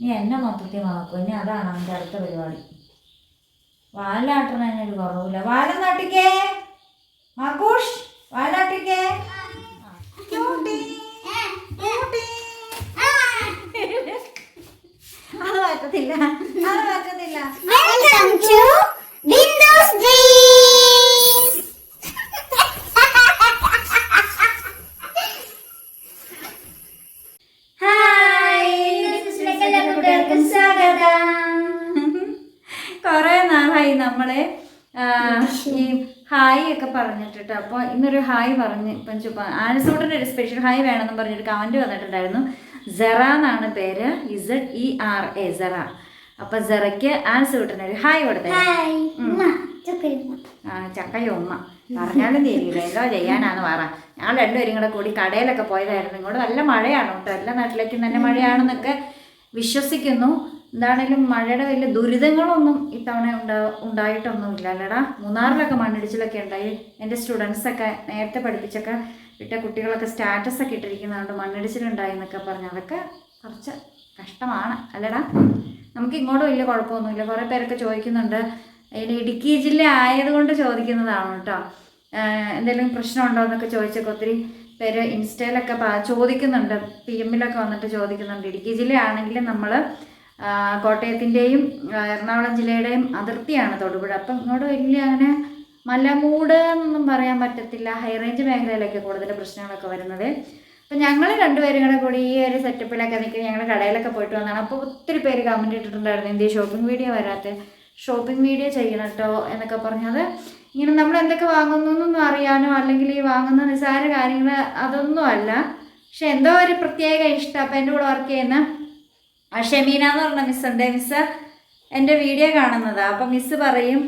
നീ എന്നെ മൊത്തത്തിൽ നോക്കും. ഇനി അതാണ് അവന്റെ അടുത്ത പരിപാടി. വാലാട്ടണതിനൊരു കുറവില്ല. വാല നാട്ടിക്കേ മാക്കൂഷ് വാലാട്ടിക്കേ. അത് പറ്റത്തില്ല. അത് പറ്റത്തില്ല. ഈ ഹായ് ഒക്കെ പറഞ്ഞിട്ടിട്ട് അപ്പൊ ഇന്നൊരു ഹായ് പറഞ്ഞ് ഇപ്പം ചുപ്പ ആനസൂട്ടിന്റെ ഒരു സ്പെഷ്യൽ ഹായ് വേണമെന്ന് പറഞ്ഞിട്ട് കമന്റ് വന്നിട്ടുണ്ടായിരുന്നു. സെറ എന്നാണ് പേര്. Z E R A Zera. അപ്പൊ സെറയ്ക്ക് ആനസൂട്ടിന് ഒരു ഹായ് കൊടുത്തേ. ആ, ചക്കയോ ഉമ്മ. പറഞ്ഞാലും തീരില്ല എന്തോ ചെയ്യാനാന്ന് പറ. ഞങ്ങൾ രണ്ടുപേരും കൂടെ കൂടി കടയിലൊക്കെ പോയതായിരുന്നു. ഇങ്ങോട്ട് നല്ല മഴയാണ് കേട്ടോ. എല്ലാ നാട്ടിലേക്കും നല്ല മഴയാണെന്നൊക്കെ വിശ്വസിക്കുന്നു. എന്താണേലും മഴയുടെ വലിയ ദുരിതങ്ങളൊന്നും ഇത്തവണ ഉണ്ടാ ഉണ്ടായിട്ടൊന്നുമില്ല. അല്ലടാ മൂന്നാറിലൊക്കെ മണ്ണിടിച്ചിലൊക്കെ ഉണ്ടായി. എന്റെ സ്റ്റുഡൻസൊക്കെ നേരത്തെ പഠിപ്പിച്ചൊക്കെ വിട്ട കുട്ടികളൊക്കെ സ്റ്റാറ്റസൊക്കെ ഇട്ടിരിക്കുന്നതുകൊണ്ട് മണ്ണിടിച്ചിലുണ്ടായി എന്നൊക്കെ പറഞ്ഞു. അതൊക്കെ കുറച്ച് കഷ്ടമാണ്. അല്ലടാ നമുക്ക് ഇങ്ങോട്ട് വലിയ കുഴപ്പമൊന്നുമില്ല. കുറേ പേരൊക്കെ ചോദിക്കുന്നുണ്ട്. അതിന് ഇടുക്കി ജില്ല ആയതുകൊണ്ട് ചോദിക്കുന്നതാണ് കേട്ടോ. എന്തെങ്കിലും പ്രശ്നമുണ്ടോ എന്നൊക്കെ ചോദിച്ചൊക്കെ ഒത്തിരി പേര് ഇൻസ്റ്റയിലൊക്കെ ചോദിക്കുന്നുണ്ട്. പി എമ്മിലൊക്കെ വന്നിട്ട് ചോദിക്കുന്നുണ്ട്. ഇടുക്കി ജില്ലയാണെങ്കിൽ നമ്മൾ കോട്ടയത്തിന്റെയും എറണാകുളം ജില്ലയുടെയും അതിർത്തിയാണ് തൊടുപുഴ. അപ്പം ഇങ്ങോട്ട് വലിയ അങ്ങനെ മലമൂട് എന്നൊന്നും പറയാൻ പറ്റത്തില്ല. ഹൈ റേഞ്ച് മേഖലയിലൊക്കെ കൂടുതൽ പ്രശ്നങ്ങളൊക്കെ വരുന്നത്. അപ്പം ഞങ്ങൾ രണ്ടുപേരും കൂടെ കൂടി ഈ ഒരു സെറ്റപ്പിലൊക്കെ നിൽക്കുക ഞങ്ങൾ കടയിലൊക്കെ പോയിട്ട് വന്നതാണ്. അപ്പോൾ ഒത്തിരി പേര് കമന്റ് ഇട്ടിട്ടുണ്ടായിരുന്നു. എന്ത് ഷോപ്പിംഗ് വീഡിയോ വരാത്ത? ഷോപ്പിംഗ് വീഡിയോ ചെയ്യണം കേട്ടോ എന്നൊക്കെ പറഞ്ഞത്. ഇങ്ങനെ നമ്മൾ എന്തൊക്കെ വാങ്ങുന്നു എന്നൊന്നും അറിയാനോ അല്ലെങ്കിൽ ഈ വാങ്ങുന്ന നിസ്സാര കാര്യങ്ങൾ അതൊന്നും അല്ല. പക്ഷെ എന്തോ ഒരു പ്രത്യേക ഇഷ്ടം. അപ്പം എന്റെ കൂടെ വർക്ക് ചെയ്യുന്ന ഷെമീന എന്ന് പറഞ്ഞ മിസ്സുണ്ട് മിസ് എന്റെ വീഡിയോ കാണുന്നതാണ് അപ്പം മിസ്സ് പറയും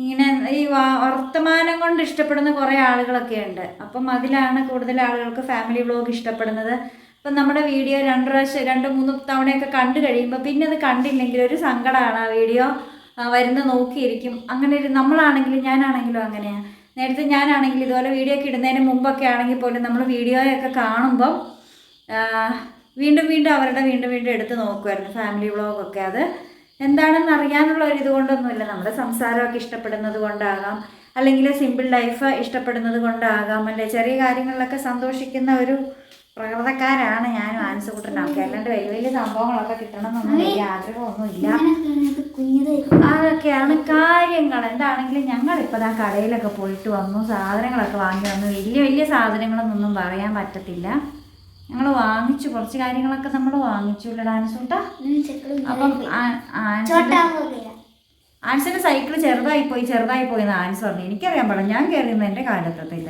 ഇങ്ങനെ ഈ വർത്തമാനം കൊണ്ട് ഇഷ്ടപ്പെടുന്ന കുറേ ആളുകളൊക്കെ ഉണ്ട്. അപ്പം അതിലാണ് കൂടുതൽ ആളുകൾക്ക് ഫാമിലി വ്ലോഗ് ഇഷ്ടപ്പെടുന്നത്. അപ്പം നമ്മുടെ വീഡിയോ രണ്ട് പ്രാവശ്യം രണ്ട് മൂന്ന് തവണയൊക്കെ കണ്ടു കഴിയുമ്പോൾ പിന്നെ അത് കണ്ടില്ലെങ്കിൽ ഒരു സങ്കടമാണ് ആ വീഡിയോ വരുന്ന നോക്കിയിരിക്കും. അങ്ങനെ ഒരു നമ്മളാണെങ്കിലും ഞാനാണെങ്കിലും അങ്ങനെയാണ് നേരത്തെ ഞാനാണെങ്കിൽ ഇതുപോലെ വീഡിയോ ഒക്കെ ഇടുന്നതിന് മുമ്പൊക്കെ ആണെങ്കിൽ പോലും നമ്മൾ വീഡിയോയൊക്കെ കാണുമ്പം വീണ്ടും വീണ്ടും അവരുടെ വീണ്ടും വീണ്ടും എടുത്ത് നോക്കുമായിരുന്നു ഫാമിലി വ്ളോഗൊക്കെ അത്. എന്താണെന്ന് അറിയാനുള്ള ഒരു ഇതുകൊണ്ടൊന്നുമില്ല നമ്മുടെ സംസാരമൊക്കെ ഇഷ്ടപ്പെടുന്നത് കൊണ്ടാകാം. അല്ലെങ്കിൽ സിമ്പിൾ ലൈഫ് ഇഷ്ടപ്പെടുന്നത് കൊണ്ടാകാം. അല്ലെ? ചെറിയ കാര്യങ്ങളിലൊക്കെ സന്തോഷിക്കുന്ന ഒരു പ്രകൃതക്കാരാണ് ഞാനും ആൻസുകുട്ടനൊക്കെ അല്ലാണ്ട് വലിയ വലിയ സംഭവങ്ങളൊക്കെ കിട്ടണമെന്നൊന്നും വലിയ ആഗ്രഹമൊന്നുമില്ല. അതൊക്കെയാണ് കാര്യങ്ങൾ. എന്താണെങ്കിലും ഞങ്ങളിപ്പോൾ ആ കടയിലൊക്കെ പോയിട്ട് വന്നു സാധനങ്ങളൊക്കെ വാങ്ങി വന്നു. വലിയ വലിയ സാധനങ്ങളൊന്നും പറയാൻ പറ്റത്തില്ല. ഞങ്ങൾ വാങ്ങിച്ചു. കുറച്ച് കാര്യങ്ങളൊക്കെ നമ്മൾ വാങ്ങിച്ചു ഡാൻസൂട്ട? അപ്പം ആൻസിന്റെ സൈക്കിൾ ചെറുതായി പോയി ചെറുതായി പോയി എന്ന് ആൻസ് പറഞ്ഞു എനിക്കറിയാൻ പാടില്ല. ഞാൻ കയറിയൊന്നും എന്റെ കാലത്തെത്തില്ല.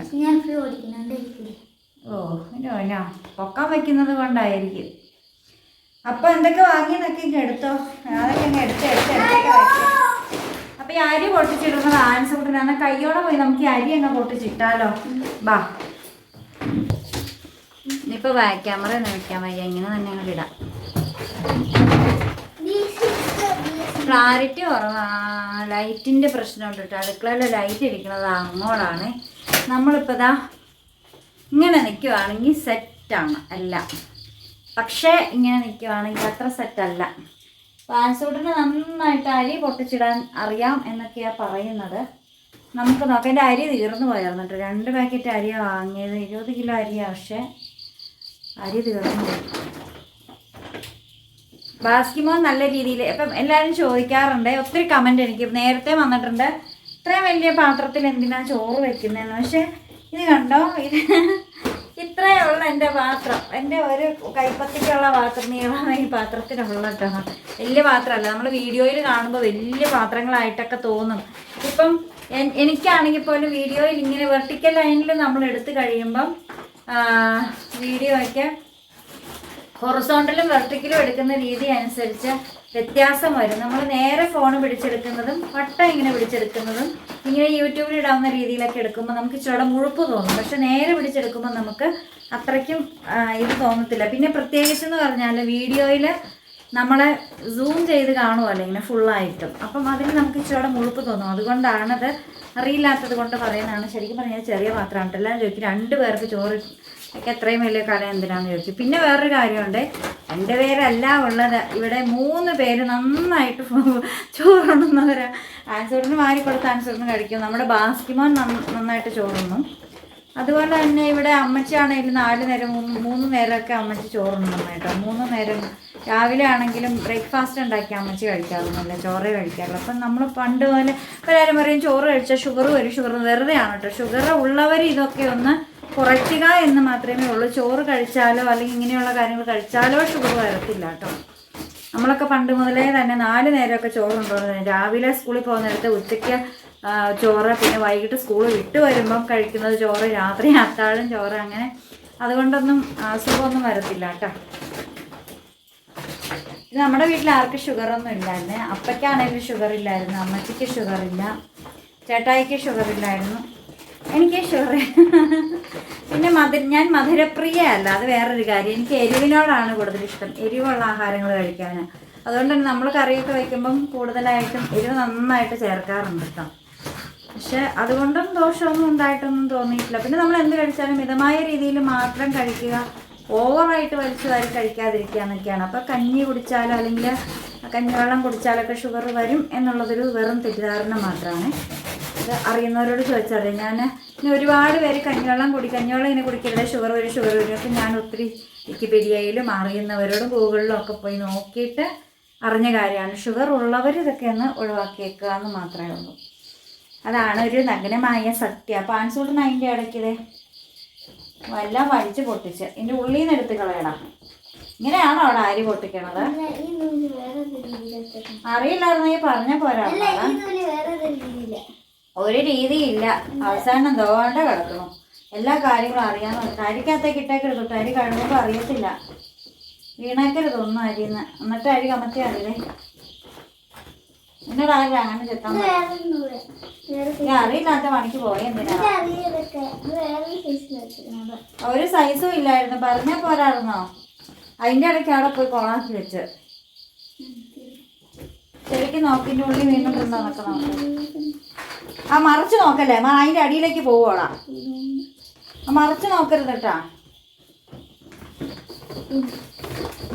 ഓ ഞാ പൊക്കാൻ വെക്കുന്നത് കൊണ്ടായിരിക്കും. അപ്പൊ എന്തൊക്കെ വാങ്ങിയെന്നൊക്കെ ഇങ്ങ് എടുത്തോ. അതൊക്കെ ഇങ്ങ് എടുത്ത് എടുത്ത് എടുത്തൊക്കെ വെക്കാം അപ്പൊ ഈ അരി പൊട്ടിച്ചിടുന്നത് ആൻസ് കൂട്ടിനാണ് കയ്യോടെ പോയി നമുക്ക് ഈ അരി അങ്ങ് പൊട്ടിച്ചിട്ടാലോ? ബാ. ഇനിയിപ്പോ ക്യാമറ ഒന്നും വെക്കാൻ വയ്യ. ഇങ്ങനെ തന്നെ അങ്ങോട്ട് ഇടാം. ക്ലാരിറ്റി കുറവാ. ലൈറ്റിന്റെ പ്രശ്നമുണ്ട് കേട്ടോ. അടുക്കളയിൽ ലൈറ്റ് ഇരിക്കുന്നത് അങ്ങോട്ടാണ് നമ്മളിപ്പോൾ ഇങ്ങനെ നിൽക്കുവാണെങ്കിൽ സെറ്റാണ് എല്ലാം. പക്ഷേ ഇങ്ങനെ നിൽക്കുവാണെങ്കിൽ അത്ര സെറ്റല്ല പാൻസൂട്ടിന് നന്നായിട്ട് അരി പൊട്ടിച്ചിടാൻ അറിയാം എന്നൊക്കെയാണ് പറയുന്നത്. നമുക്ക് നോക്കാം എന്റെ അരി തീർന്നു പോയായിരുന്നു കേട്ടോ. രണ്ട് പാക്കറ്റ് അരിയാണ് വാങ്ങിയത്. ഇരുപത് കിലോ അരിയാണ് പക്ഷേ അരി തീർന്നു ബാസ്കിമോ നല്ല രീതിയിൽ ഇപ്പം എല്ലാവരും ചോദിക്കാറുണ്ട് ഒത്തിരി കമന്റ് എനിക്ക് നേരത്തെ വന്നിട്ടുണ്ട്. ഇത്രയും വലിയ പാത്രത്തിൽ എന്തിനാണ് ചോറ് വെക്കുന്നതെന്ന് പക്ഷേ ഇത് കണ്ടോ? ഇത് ഇത്രയേ ഉള്ളൂ എന്റെ പാത്രം. എന്റെ ഒരു കൈപ്പത്തിക്കുള്ള പാത്രം നീളമാണ് ഈ പാത്രത്തിനുള്ള കേട്ടോ. വലിയ പാത്രമല്ല. നമ്മൾ വീഡിയോയിൽ കാണുമ്പോൾ വലിയ പാത്രങ്ങളായിട്ടൊക്കെ തോന്നും. ഇപ്പം എനിക്കാണെങ്കിൽ പോലും വീഡിയോയിൽ ഇങ്ങനെ വെർട്ടിക്കൽ ലൈനിൽ നമ്മൾ എടുത്തു കഴിയുമ്പം വീഡിയോ ഒക്കെ ഹൊറിസോണ്ടലും വെർട്ടിക്കലും എടുക്കുന്ന രീതി അനുസരിച്ച് വ്യത്യാസം വരും. നമ്മൾ നേരെ ഫോൺ പിടിച്ചെടുക്കുന്നതും വട്ടം ഇങ്ങനെ പിടിച്ചെടുക്കുന്നതും ഇങ്ങനെ യൂട്യൂബിൽ ഇടാവുന്ന രീതിയിലൊക്കെ എടുക്കുമ്പോൾ നമുക്ക് ഇച്ചിരി മുഴുപ്പ് തോന്നും. പക്ഷെ നേരെ പിടിച്ചെടുക്കുമ്പോൾ നമുക്ക് അത്രയ്ക്കും ഇത് തോന്നത്തില്ല. പിന്നെ പ്രത്യേകിച്ച് എന്ന് പറഞ്ഞാൽ വീഡിയോയിൽ നമ്മളെ സൂം ചെയ്ത് കാണുമല്ലോ ഇങ്ങനെ ഫുള്ളായിട്ടും അപ്പം അതിന് നമുക്ക് ഇച്ചിരി മുഴുപ്പ് തോന്നും. അതുകൊണ്ടാണത് അറിയില്ലാത്തത് കൊണ്ട് പറയുന്നതാണ്. ശരിക്കും പറഞ്ഞാൽ ചെറിയ പാത്രമാണ് എല്ലാം ചോദിക്കും രണ്ട് പേർക്ക് ചോറ് ഒക്കെ എത്രയും വലിയ കട എന്തിനാന്ന് ചോദിച്ചു പിന്നെ വേറൊരു കാര്യമുണ്ട്. എന്റെ പേരല്ല ഉള്ളത്. ഇവിടെ മൂന്ന് പേര് നന്നായിട്ട് ചോറുണ്ണുന്നവരാ. ആൻസറിന് വാരി കൊടുത്ത് ആൻസറിന് കഴിക്കും. നമ്മുടെ ബാസ്കിമോൻ നന്നായിട്ട് ചോറുണ്ണും. അതുപോലെ തന്നെ ഇവിടെ അമ്മച്ചാണെങ്കിലും നാല് നേരം മൂന്ന് നേരമൊക്കെ അമ്മച്ചി ചോറുണ്ടെന്ന് കേട്ടോ. മൂന്ന് നേരം രാവിലെ ആണെങ്കിലും ബ്രേക്ക്ഫാസ്റ്റ് ഉണ്ടാക്കി അമ്മച്ചി കഴിക്കാറൊന്നുമില്ല ചോറേ കഴിക്കാറുള്ളൂ. അപ്പം നമ്മൾ പണ്ട് പോലെ എല്ലാവരും പറയും ചോറ് കഴിച്ചാൽ ഷുഗർ വരും ഷുഗർ വെറുതെ ആണ് കേട്ടോ. ഷുഗർ ഉള്ളവർ ഇതൊക്കെ ഒന്ന് കുറയ്ക്കുക എന്ന് മാത്രമേ ഉള്ളൂ. ചോറ് കഴിച്ചാലോ അല്ലെങ്കിൽ ഇങ്ങനെയുള്ള കാര്യങ്ങൾ കഴിച്ചാലോ ഷുഗർ വരത്തില്ല കേട്ടോ. നമ്മളൊക്കെ പണ്ട് മുതലേ തന്നെ നാല് നേരമൊക്കെ ചോറുണ്ടോ രാവിലെ സ്കൂളിൽ പോകുന്നിടത്ത് ഉച്ചയ്ക്ക് ചോറ് പിന്നെ വൈകിട്ട് സ്കൂൾ വിട്ട് വരുമ്പം കഴിക്കുന്നത് ചോറ് രാത്രി അത്താഴം ചോറ് അങ്ങനെ. അതുകൊണ്ടൊന്നും അസുഖമൊന്നും വരത്തില്ല കേട്ടോ. ഇത് നമ്മുടെ വീട്ടിൽ ആർക്കും ഷുഗറൊന്നും ഇല്ലായിരുന്നു അപ്പയ്ക്കാണെങ്കിലും ഷുഗർ ഇല്ലായിരുന്നു അമ്മച്ചിക്ക് ഷുഗർ ഇല്ല ചേട്ടായിക്ക് ഷുഗർ ഇല്ലായിരുന്നു. എനിക്ക് ഷുഗർ പിന്നെ മധുര ഞാൻ മധുരപ്രിയ അല്ല അത് വേറൊരു കാര്യം. എനിക്ക് എരിവിനോടാണ് കൂടുതൽ ഇഷ്ടം. എരിവുള്ള ആഹാരങ്ങൾ കഴിക്കാൻ അതുകൊണ്ട് തന്നെ നമ്മൾ കറിയൊക്കെ വയ്ക്കുമ്പം കൂടുതലായിട്ടും എരിവ് നന്നായിട്ട് ചേർക്കാറുണ്ട് കേട്ടോ. പക്ഷെ അതുകൊണ്ടും ദോഷമൊന്നും ഉണ്ടായിട്ടൊന്നും തോന്നിയിട്ടില്ല. പിന്നെ നമ്മൾ എന്ത് കഴിച്ചാലും മിതമായ രീതിയിൽ മാത്രം കഴിക്കുക. ഓവറായിട്ട് വലിച്ചു വാരി കഴിക്കാതിരിക്കുക എന്നൊക്കെയാണ്. അപ്പോൾ കഞ്ഞി കുടിച്ചാലോ അല്ലെങ്കിൽ കഞ്ഞിവെള്ളം കുടിച്ചാലൊക്കെ ഷുഗർ വരും എന്നുള്ളതൊരു വെറും തെറ്റിദ്ധാരണ മാത്രമാണ്. ഇത് അറിയുന്നവരോട് ചോദിച്ചറിയാം ഞാൻ ഇനി ഒരുപാട് പേര് കഞ്ഞിവെള്ളം കുടി കഞ്ഞിവെള്ളം ഇങ്ങനെ കുടിക്കരുത് ഷുഗർ വരും ഷുഗർ വരും അപ്പം ഞാൻ ഒത്തിരി വിക്കിപീഡിയയിലും അറിയുന്നവരോടും ഗൂഗിളിലും ഒക്കെ പോയി നോക്കിയിട്ട് അറിഞ്ഞ കാര്യമാണ്. ഷുഗർ ഉള്ളവർ ഇതൊക്കെ ഒന്ന് ഒഴിവാക്കിയേക്കുക എന്ന് മാത്രമേ ഉള്ളൂ. അതാണ് ഒരു നഗ്നമായ സത്യം. അപ്പം ആൻസൂട്ടിന് അതിന്റെ ഇടയ്ക്കിത് എല്ലാം വലിച്ചു പൊട്ടിച്ച് ഇതിന്റെ ഉള്ളിൽ നിന്ന് എടുത്ത് കളയണം. ഇങ്ങനെയാണോ അവിടെ അരി പൊട്ടിക്കണത്? അറിയില്ലായിരുന്നെങ്കിൽ പറഞ്ഞ പോരാ ഒരു രീതി ഇല്ല വേറെ രീതിയില്ല. അവസാനം ദോണ്ട കിടക്കണം എല്ലാ കാര്യങ്ങളും അറിയാൻ അരിക്കകത്തേക്ക് ഇട്ടേക്കരുത് കേട്ടോ അരി കഴുകുമ്പോൾ അറിയത്തില്ല. വീണേക്കരുത് ഒന്നും അരിന്ന്. എന്നിട്ട് അരി കമത്തിയാണല്ലേ എന്നോട് ആരും അങ്ങനെ ചെത്താൻ അറിയില്ലാത്ത പണിക്ക് പോയ എന്തിനാ? ഒരു സൈസും ഇല്ലായിരുന്നു. പറഞ്ഞ പോരായിരുന്നോ? അതിന്റെ ഇടയ്ക്ക് അവിടെ പോയി കൊളാക്കി വെച്ച്. ശരിക്കും നോക്കിന്റെ ഉള്ളിൽ വീണ്ടും തിന്നാ നോക്കണം ആ മറച്ചു നോക്കല്ലേ? മാ അതിന്റെ അടിയിലേക്ക് പോവോളാ ആ മറച്ചു നോക്കരുത് കേട്ടാ.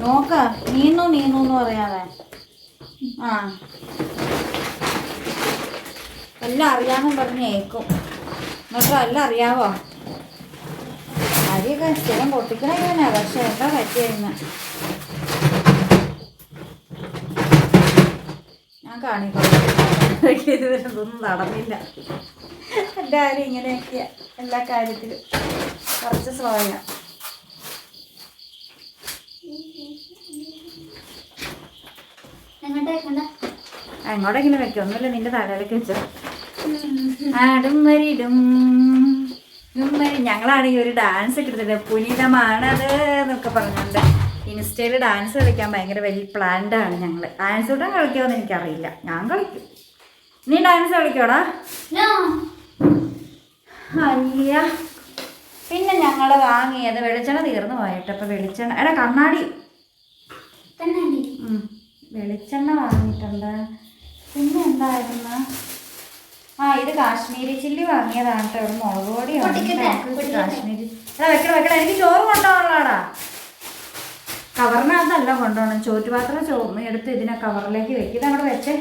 നോക്ക. നീന്നു നീന്നു എന്ന് പറയാതെ. ആ. എല്ലാം അറിയാമെന്നും പറഞ്ഞ് ഏക്കും. എന്നിട്ട് എല്ലാം അറിയാവോ? അരിയൊക്കെ സ്ഥിരം പൊട്ടിക്കണ പക്ഷെ എന്താ പറ്റിയെന്ന്? ഞാൻ കാണിക്കോളാം. ഇതുവരെ നടന്നില്ല. കാര്യം ഇങ്ങനെയൊക്കെയാ. എല്ലാ കാര്യത്തിലും. കുറച്ച് സ്ലോയാ എങ്ങോട്ടേ കണ്ട എങ്ങോട്ടെങ്കിലും വെക്കും. ഒന്നുമില്ല നിന്റെ തലയിലേക്ക് വെച്ചോ. ആടും ഞങ്ങളാണെങ്കിൽ ഒരു ഡാൻസ് ഒക്കെ എടുത്തിട്ട് പുനിതമാണത് എന്നൊക്കെ പറഞ്ഞുകൊണ്ട് ഇൻസ്റ്റയിൽ ഡാൻസ് കളിക്കാൻ ഭയങ്കര വലിയ പ്ലാൻഡ് ആണ് ഞങ്ങൾ ഡാൻസ് കൂടെ കളിക്കുമെന്ന് എനിക്കറിയില്ല. ഞാൻ കളിക്കും. നീ ഡാൻസ് കളിക്കോടാ? അല്ല പിന്നെ ഞങ്ങൾ വാങ്ങിയത് വെളിച്ചെണ്ണ തീർന്നു പോയിട്ട്. അപ്പോൾ വെളിച്ചെണ്ണ എടാ കണ്ണാടി. വെളിച്ചെണ്ണ വാങ്ങിയിട്ടുണ്ട്. പിന്നെ എന്തായിരുന്നു? ആ ഇത് കാശ്മീരി ചില്ലി വാങ്ങിയതാണ് കേട്ടോ. ഇവിടെ മുളക് പൊടി പൊട്ടിക്കട്ടെ, വാങ്ങിയിട്ട് പൊട്ടിക്കട്ടെ. കാശ്മീരി എടാ വെക്കട വെക്കട. എനിക്ക് ചോറ് കൊണ്ടുപോകണല്ലോടാ കവറിനകത്തല്ല കൊണ്ടുപോകണം. ചോറ്റുപാത്രം ചോ എടുത്ത് ഇതിനെ കവറിലേക്ക് വെക്കും. ഇതങ്ങോട്ട് വെച്ചേ.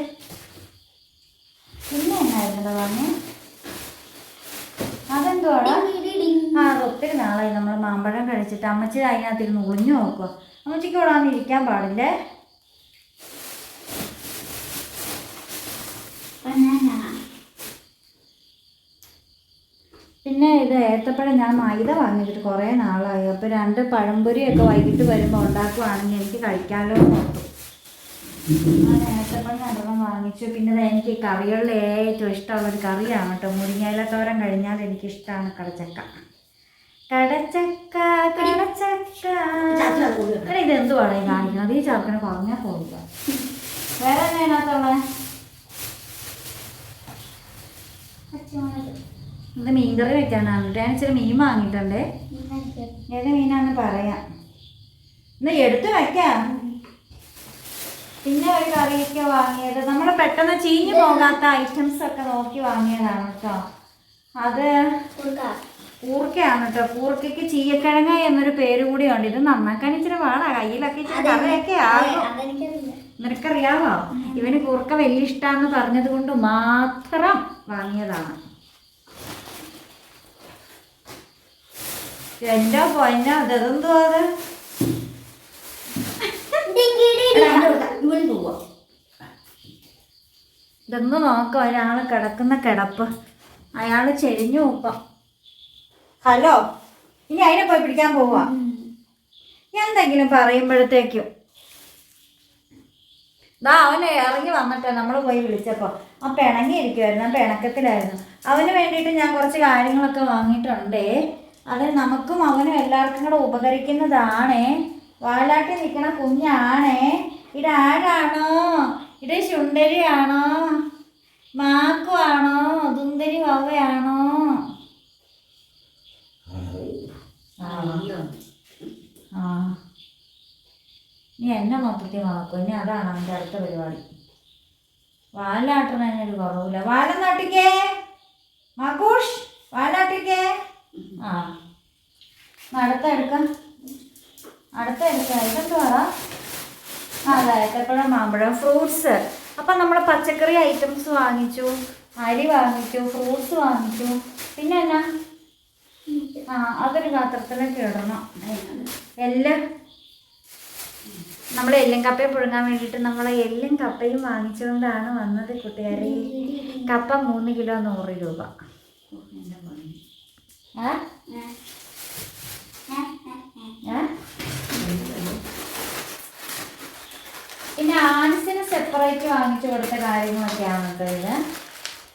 പിന്നെ എന്നായിരുന്നല്ലോ വാങ്ങി അതെന്തുവാടാ? ആ അത് ഒത്തിരി നാളായി. നമ്മൾ മാമ്പഴം കഴിച്ചിട്ട് അമ്മച്ചി അതിനകത്തിരുന്ന് ഒളിഞ്ഞു നോക്കുക അമ്മച്ചിക്ക് ഇവിടെ ഇരിക്കാൻ പാടില്ലേ? ബനാന. പിന്നെ ഇത് ഏത്തപ്പഴം ഞാൻ മൈദ വാങ്ങിച്ചിട്ട് കുറേ നാളായി. അപ്പോൾ രണ്ട് പഴംപൊരിയൊക്കെ വൈകിട്ട് വരുമ്പോൾ ഉണ്ടാക്കുവാണെങ്കിൽ എനിക്ക് കഴിക്കാമല്ലോ എന്ന് ഓർത്തു. ഞാൻ ഏത്തപ്പഴം രണ്ടെണ്ണം വാങ്ങിച്ചു. പിന്നെ ഇത് എനിക്ക് കറികളിൽ ഏറ്റവും ഇഷ്ടമുള്ളൊരു കറിയാണ് കേട്ടോ. മുരിങ്ങയില തോരം കഴിഞ്ഞാൽ എനിക്കിഷ്ടമാണ് കടച്ചക്ക. കടച്ചക്ക കടച്ചക്ക. എടാ, ഇത് എന്തുവാണ് ഈ കാണിക്കുന്നത്? ഈ ചെറുക്കനെ പറഞ്ഞാൽ പോകില്ല വേറെ എന്നാ ഇതിനകത്തുള്ളത് ഇത് മീൻകറി വെക്കാനാണ് ഞാൻ ഇച്ചിരി മീൻ വാങ്ങിയിട്ടുണ്ടേ. ഏത് മീനാന്ന് പറയാം. എന്നാ എടുത്ത് വെക്കാം. പിന്നെ ഒരു കറിയൊക്കെ വാങ്ങിയത്. നമ്മൾ പെട്ടെന്ന് ചീഞ്ഞു പോകാത്ത ഐറ്റംസ് ഒക്കെ നോക്കി വാങ്ങിയതാണ് കേട്ടോ അത് കൂർക്കയാണ് കേട്ടോ കൂർക്കയ്ക്ക് ചീയക്കിഴങ്ങ എന്നൊരു പേര് കൂടിയുണ്ട് ഇത് നന്നാക്കാൻ ഇച്ചിരി പാടാ. കയ്യിലൊക്കെ ഇച്ചിരി കറിയൊക്കെ ആകും. നിനക്കറിയാവോ? ഇവന് കൂർക്ക വലിയ ഇഷ്ടാന്ന് പറഞ്ഞത് കൊണ്ട് മാത്രം വാങ്ങിയതാണ്. എന്റെ പൊന്ന? അതെന്തോ അത്? ഇതൊന്ന് നോക്കാം ഒരാൾ കിടക്കുന്ന കിടപ്പ്. അയാൾ ചെരിഞ്ഞു നോക്കാം ഹലോ ഇനി അതിനെ പോയി പിടിക്കാൻ പോവാ. എന്തെങ്കിലും പറയുമ്പോഴത്തേക്കും ദാ അവന് ഇറങ്ങി വന്നിട്ട് നമ്മൾ പോയി വിളിച്ചപ്പോൾ ആ പിണങ്ങിയിരിക്കുമായിരുന്നു ആ പിണക്കത്തിലായിരുന്നു അവന് വേണ്ടിയിട്ട് ഞാൻ കുറച്ച് കാര്യങ്ങളൊക്കെ വാങ്ങിയിട്ടുണ്ടേ. അത് നമുക്കും അവനും എല്ലാവർക്കും കൂടെ ഉപകരിക്കുന്നതാണേ. വാലാട്ടി നിൽക്കണ കുഞ്ഞാണേ. ഇതാരാണോ ഇത് ശുണ്ടരിയാണോ? മാക്കുവാണോ ദുന്തരി വവയാണോ? ആ. നീ എന്നെ മൊത്തത്തിൽ നോക്കും ഇനി അതാണ് അവന്റെ അടുത്ത പരിപാടി. വാലാട്ടണതിനൊരു കുറവില്ല. വാലം നാട്ടിക്കേ? മാക്കൂഷ് വാലാട്ടിക്കേ ആ. അടുത്ത എടുക്കാം. അടുത്ത എടുക്കാം. ഇതെന്തുവാടാ? അതെ ഏത്തപ്പഴം മാമ്പഴം ഫ്രൂട്ട്സ്. അപ്പം നമ്മൾ പച്ചക്കറി ഐറ്റംസ് വാങ്ങിച്ചു അരി വാങ്ങിച്ചു ഫ്രൂട്ട്സ് വാങ്ങിച്ചു. പിന്നെ എന്നാ ആ അതൊരു പാത്രത്തിലൊക്കെ ഇടണം. എല്ലാം നമ്മൾ എല്ലും കപ്പയും പുഴുങ്ങാൻ വേണ്ടിയിട്ട് നമ്മൾ എല്ലും കപ്പയും വാങ്ങിച്ചുകൊണ്ടാണ് വന്നത് കൂട്ടുകാരെ. കപ്പ മൂന്ന് കിലോ നൂറ് രൂപ? പിന്നെ ആൻസിന് സെപ്പറേറ്റ് വാങ്ങിച്ചു കൊടുത്ത കാര്യങ്ങളൊക്കെയാണ്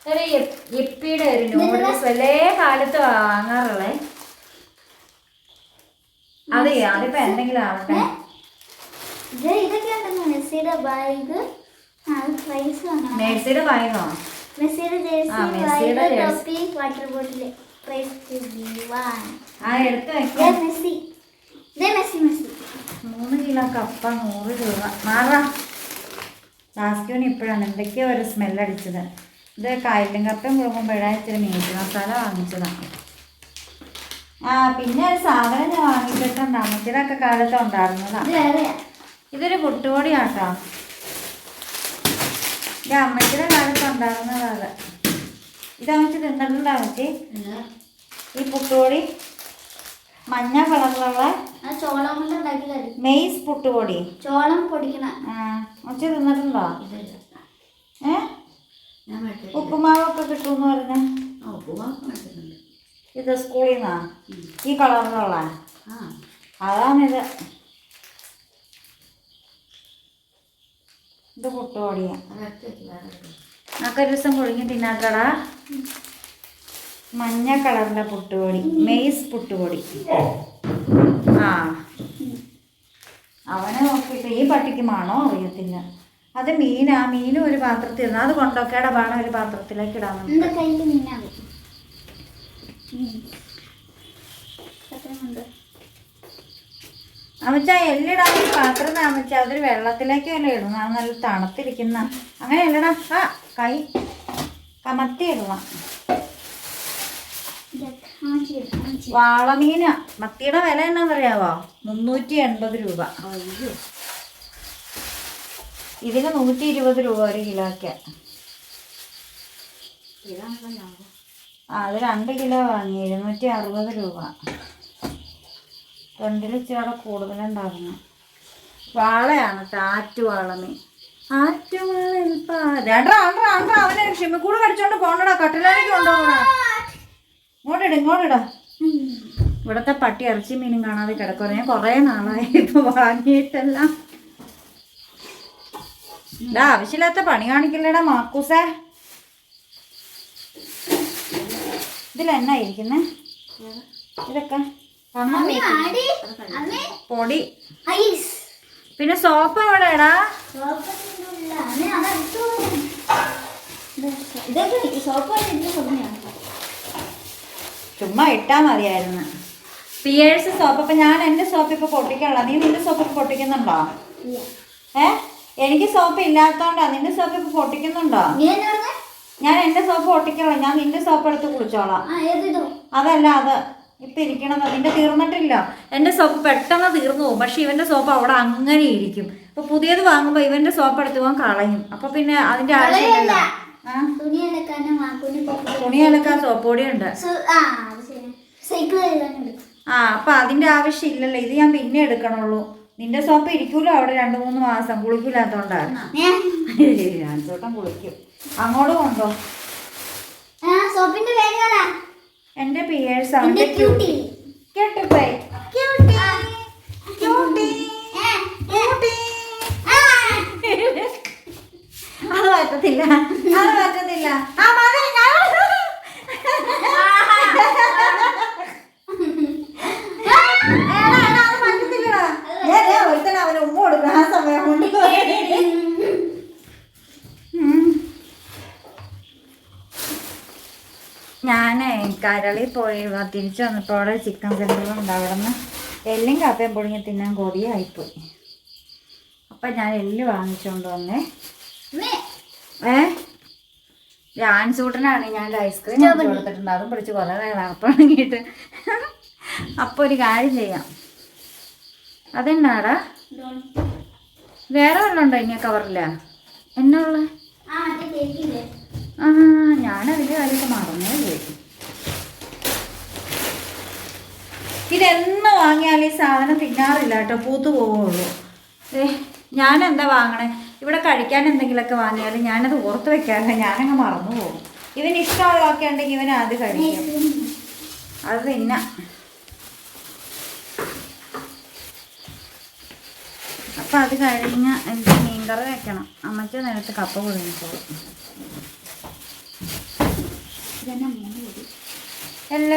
ഒരു എപ്- എപ്പിയുടെ ഒരു നൂഡിൽസ് വല്ലേ കാലത്ത് വാങ്ങാറുള്ളേ. അതെയോ അതിപ്പോ എന്തെങ്കിലും ആവട്ടെ. ഇത് ഇതൊക്കെ മെസ്സിയുടെ ബാഗ് മെസ്സിയുടെ ജേഴ്സി വാട്ടർ ബോട്ടിൽ പ്രൈസ് ആ എടുത്ത് ദേ വെക്കാം മെസ്സി മെസ്സി മെസ്സി. മൂന്ന് കിലോ കപ്പ നൂറ് രൂപ. മാറാ. ലാസ്റ്റിന് ഇപ്പോഴാണ്. എന്തൊക്കെയോ ഒരു സ്മെല്ലടിച്ചത് ഇത് കായലും കപ്പയും ഇച്ചിരി മീറ്റ് മസാല വാങ്ങിച്ചതാണ് ആ പിന്നെ ഒരു സാധനം ഞാൻ വാങ്ങിച്ചിട്ടുണ്ടാകും ചിലൊക്കെ കാലത്ത് ഉണ്ടായിരുന്നതാ. ഇത് വേറെയാ. ഇതൊരു പുട്ടുപൊടിയാട്ടോ ഇത് അമ്മച്ചിയുടെ കാലത്ത് ഉണ്ടാകുന്നതാണ് ഇത് അമ്മച്ചി തിന്നിട്ടുണ്ടോ അമ്മച്ചി? ഈ പുട്ടുപൊടി മഞ്ഞ കളറിലുള്ള മെയ്സ് പുട്ടുപൊടി. ചോളം പൊടിക്കണ. അമ്മച്ചി തിന്നിട്ടുണ്ടോ? ഏ? ഉപ്പുമാവൊക്കെ കിട്ടുമെന്ന് പറഞ്ഞ. ഇത് സ്കൂളിൽ നിന്നാ ഈ കളറിലുള്ള? അതാണിത്. ഇത് പുട്ടുപൊടിയാ നമുക്ക് ഒരു ദിവസം പുഴുങ്ങി തിന്നാട്ടടാ മഞ്ഞ കളറിലെ പുട്ടുപൊടി മെയ്സ് പുട്ടുപൊടി. ആ. അവനെ നോക്കിയിട്ട് ഈ പട്ടിക്ക് മാണോ അറിയത്തില്ല. അത് മീനാ മീനും ഒരു പാത്രത്തിൽ ഇരുന്നു അത് കൊണ്ടൊക്കെയുടെ വേണം ഒരു പാത്രത്തിലേക്ക് ഇടാൻ കയ്യിൽ അമ്മച്ച എല്ലിടാൻ ഒരു പാത്രം അമ്മച്ച. അതൊരു വെള്ളത്തിലേക്ക് വല്ല ഇടുന്ന അത് നല്ല തണുത്തിരിക്കുന്ന. അങ്ങനെ എല്ലടാ. ആ കൈ കമത്തി ഇടണം. വാളമീന. മത്തിയുടെ വില എന്നാ പറയാവോ മുന്നൂറ്റി എൺപത് രൂപ. ഇതിന് നൂറ്റി ഇരുപത് രൂപ ഒരു കിലോയ്ക്ക്. ആ അത് രണ്ട് കിലോ വാങ്ങി. എഴുന്നൂറ്റി അറുപത് രൂപ. രണ്ടിൽ ഇച്ചിരി കൂടുതലുണ്ടാകുന്നു വാളയാണ് ആറ്റു വാളമീൻ ആറ്റുവാളയിൽ അവനെ ഷിമ്മിക്കൂട് കടിച്ചോണ്ട് പോണടാ കട്ടിലേക്ക് കൊണ്ടുപോകണ ഇങ്ങോട്ടിട ഇങ്ങോട്ടിട. ഇവിടത്തെ പട്ടി ഇറച്ചി മീനും കാണാതെ കിടക്കും. ഞാൻ കുറേ നാളായി ഇപ്പൊ വാങ്ങിയിട്ടെല്ലാം. ഇതാ ആവശ്യമില്ലാത്ത പണി കാണിക്കില്ലടാ മാക്കൂസേ. ഇതിലെന്നാ ഇരിക്കുന്നേ? ഇതൊക്കെ. പൊടി. ഐസ്. പിന്നെ സോപ്പ് കൊടുങ്ങയാണ് ചുമ്മാ ഇട്ടാ മതിയായിരുന്നു. Pears soap. അപ്പൊ ഞാൻ എന്റെ സോപ്പ് ഇപ്പൊ പൊട്ടിക്കാനുള്ള. നീ നിന്റെ സോപ്പ് ഇപ്പൊ പൊട്ടിക്കുന്നുണ്ടോ? ഏ? എനിക്ക് സോപ്പ് ഇല്ലാത്തോണ്ടാ. നിന്റെ സോപ്പ് ഇപ്പൊ പൊട്ടിക്കുന്നുണ്ടോ? ഞാൻ എന്റെ സോപ്പ് പൊട്ടിക്കണോ ഞാൻ നിന്റെ സോപ്പ് എടുത്ത് കുളിച്ചോളാം. അതല്ല അത്. ഇപ്പം ഇരിക്കണത് നിന്റെ തീർന്നിട്ടില്ല. എന്റെ സോപ്പ് പെട്ടെന്ന് തീർന്നു പോകും. പക്ഷെ ഇവന്റെ സോപ്പ് അവിടെ അങ്ങനെ ഇരിക്കും. അപ്പോൾ പുതിയത് വാങ്ങുമ്പോൾ ഇവന്റെ സോപ്പ് എടുത്ത് പോകാൻ കളയും. അപ്പോൾ പിന്നെ അതിന്റെ ആവശ്യമില്ല ആ? തുണി അലക്കാൻ സോപ്പ് പൊടിയുണ്ട് ആ അപ്പൊ അതിന്റെ സൈക്കിൾ ഇല്ലല്ലോ ആ അപ്പം അതിന്റെ ആവശ്യമില്ലല്ലോ. ഇത് ഞാൻ പിന്നെ എടുക്കണുള്ളൂ. നിന്റെ സോപ്പ് ഇരിക്കൂലോ അവിടെ രണ്ട് മൂന്ന് മാസം കുളിക്കില്ലാത്തോണ്ടാണ് ഞാൻ ചോട്ടം കുളിക്കും. അങ്ങോട്ട് കൊണ്ടോ. സോപ്പിന്റെ പേര് എന്റെ പിയേഴ്സ് എന്റെ cutie cutie cutie cutie cutie അത് പറ്റത്തില്ല അത് പറ്റത്തില്ല ആ മതി ഞാൻ- എടാ, എടാ, അത് പറ്റത്തില്ലടാ. ഞാൻ ദേ ഒരുത്തന് അവന് ഉമ്മ കൊടുക്കണം ആ സമയം കൊണ്ട് ഉം. ഞാനേ കരളി പോയി തിരിച്ചു വന്നപ്പോൾ അവിടെ ചിക്കൻ ഉണ്ട്. അവിടെ നിന്ന് എല്ലും കപ്പയും പൊടിഞ്ഞ് തിന്നാൻ കൊതിയായിപ്പോയി അപ്പം ഞാൻ എല്ല് വാങ്ങിച്ചുകൊണ്ട് വന്നേ. ഏ? ജാൻസൂട്ടനാണ് ഞാൻ ഐസ്ക്രീം കൊടുത്തിട്ടുണ്ട്. അതും പിടിച്ച് കുറേ നേരം അപ്പണങ്ങിയിട്ട് അപ്പോൾ ഒരു കാര്യം ചെയ്യാം. അതെന്നാടാ? വേറെ വല്ലതും ഉണ്ടോ ഇനി കവറില്ല എന്നുള്ള ആ ഞാനതിന്റെ കാര്യമൊക്കെ മറന്നേ പോയി. ഇതെന്ന് വാങ്ങിയാൽ ഈ സാധനം തിന്നാറില്ല കേട്ടോ. പൂത്തു പോവുള്ളൂ. ഏ എന്താ വാങ്ങണേ? ഇവിടെ കഴിക്കാൻ എന്തെങ്കിലുമൊക്കെ വാങ്ങിയാൽ ഞാനത് ഓർത്ത് വെക്കാറില്ല. ഞാനങ്ങ് മറന്നു പോകും. ഇവന് ഇഷ്ടമുള്ളതൊക്കെ ഉണ്ടെങ്കിൽ ഇവൻ അത് കഴിക്കും. അത് തിന്ന. അപ്പം അത് കഴിഞ്ഞ് എനിക്ക് മീൻകറി വെക്കണം. അമ്മയ്ക്ക് നേരത്തെ കപ്പ കുഴിഞ്ഞോളും ഇതെന്നെ അല്ല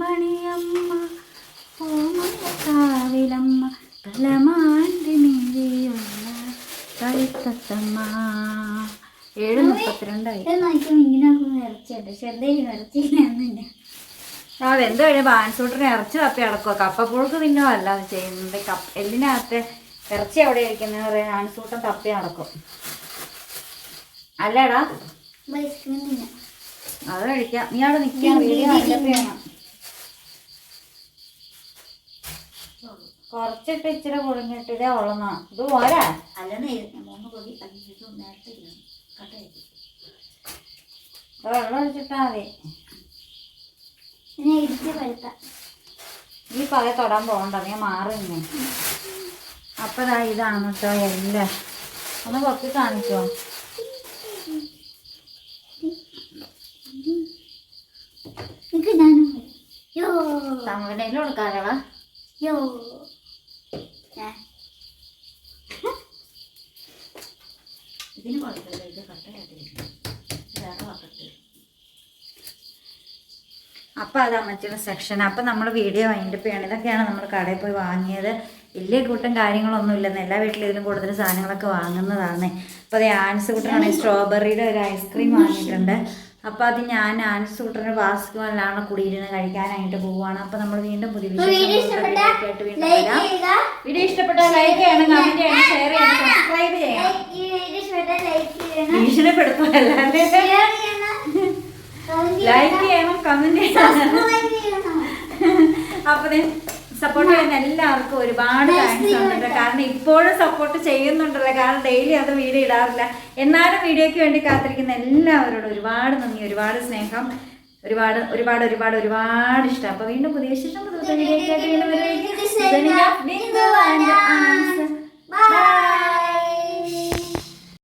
മണിയമ്മ കാവിലമ്മ തലമാണ്ടി നീതിയുള്ള കളിത്തത്തമ്മ ഏഴ് മുപ്പത്തിരണ്ടായി. ഇത് നോക്കിയാൽ ഇങ്ങനെ ഇറച്ചിയുണ്ട് ചെറുതേലും ഇറച്ചിയില്ല ആ വെന്ത് കഴിഞ്ഞ ബാൻസൂട്ടിന് ഇറച്ചി തപ്പി അടക്കുക കപ്പപ്പുഴുക്ക് തിന്നോ അല്ല ചെയ്യുന്നത് കപ്പ എല്ലിനകത്ത് ഇറച്ചി എവിടെ ഇരിക്കുന്ന പറയാൻ ആൻസൂട്ടൻ തപ്പി അടക്കും. അല്ലേടാ? അത് കഴിക്കാം. നീ അവിടെ നിൽക്കാൻ കുറച്ചിട്ട് ഇച്ചിരി പൊളിഞ്ഞിട്ട് ഇതേ ഉള്ളന്നാ? ഇത് പോരാ? വെള്ളം ഒഴിച്ചിട്ടാ മതി. പിന്നെ ഇടിച്ച് ഈ പക തൊടാൻ പോകണ്ട നീ മാറി അപ്പതാ ഇതാണ് കേട്ടോ എല്ലാം. ഒന്ന് പൊക്കി കാണിക്കോ എനിക്ക് ഞാനും യോ തമിഴിലും കൊടുക്കാലടാ യോ ഇതിന് കുഴപ്പമില്ല. ഇത് കട്ടയായിട്ടില്ല വേറെ വക്കട്ട് അപ്പം അത് അമ്മച്ചിയുടെ സെക്ഷൻ അപ്പോൾ നമ്മൾ വീഡിയോ വൈൻഡപ്പ് ചെയ്യണം. ഇതൊക്കെയാണ് നമ്മൾ കടയിൽ പോയി വാങ്ങിയത്. വലിയ കൂട്ടം കാര്യങ്ങളൊന്നും ഇല്ലെന്ന്. എല്ലാ വീട്ടിലും ഇതിലും കൂടുതൽ സാധനങ്ങളൊക്കെ വാങ്ങുന്നതാണ് അപ്പോൾ അത് ആൻസ് കൂട്ടനാണെങ്കിൽ സ്ട്രോബെറിയുടെ ഒരു ഐസ്ക്രീം വാങ്ങിയിട്ടുണ്ട്. അപ്പോൾ അത് ഞാൻ ആൻസ് കൂട്ടന്റെ കുടിയിരുന്ന് കഴിക്കാനായിട്ട് പോവുകയാണ്. അപ്പോൾ നമ്മൾ വീണ്ടും പുതിയ വീഡിയോ ഇഷ്ടപ്പെട്ട ലൈക്ക് ചെയ്യണം കമന്റ് ചെയ്യണം ഷെയർ ചെയ്യണം സബ്സ്ക്രൈബ് ചെയ്യണം. ഇഷ്ടപ്പെട്ട ലൈക്ക് ചെയ്യണം. കമന്റ് ചെയ്യണം. അപ്പൊ സപ്പോർട്ട് ചെയ്യുന്ന എല്ലാവർക്കും ഒരുപാട് താങ്ക്സ് ഉണ്ട് കാരണം ഇപ്പോഴും സപ്പോർട്ട് ചെയ്യുന്നുണ്ടല്ലോ. കാരണം ഡെയിലി അത് വീഡിയോ ഇടാറില്ല. എന്നാലും വീഡിയോയ്ക്ക് വേണ്ടി കാത്തിരിക്കുന്ന എല്ലാവരോടും ഒരുപാട് നന്ദി ഒരുപാട് സ്നേഹം ഒരുപാട് ഒരുപാട് ഒരുപാട് ഒരുപാട് ഇഷ്ടം. അപ്പൊ വീണ്ടും പുതിയ ശേഷം വീണ്ടും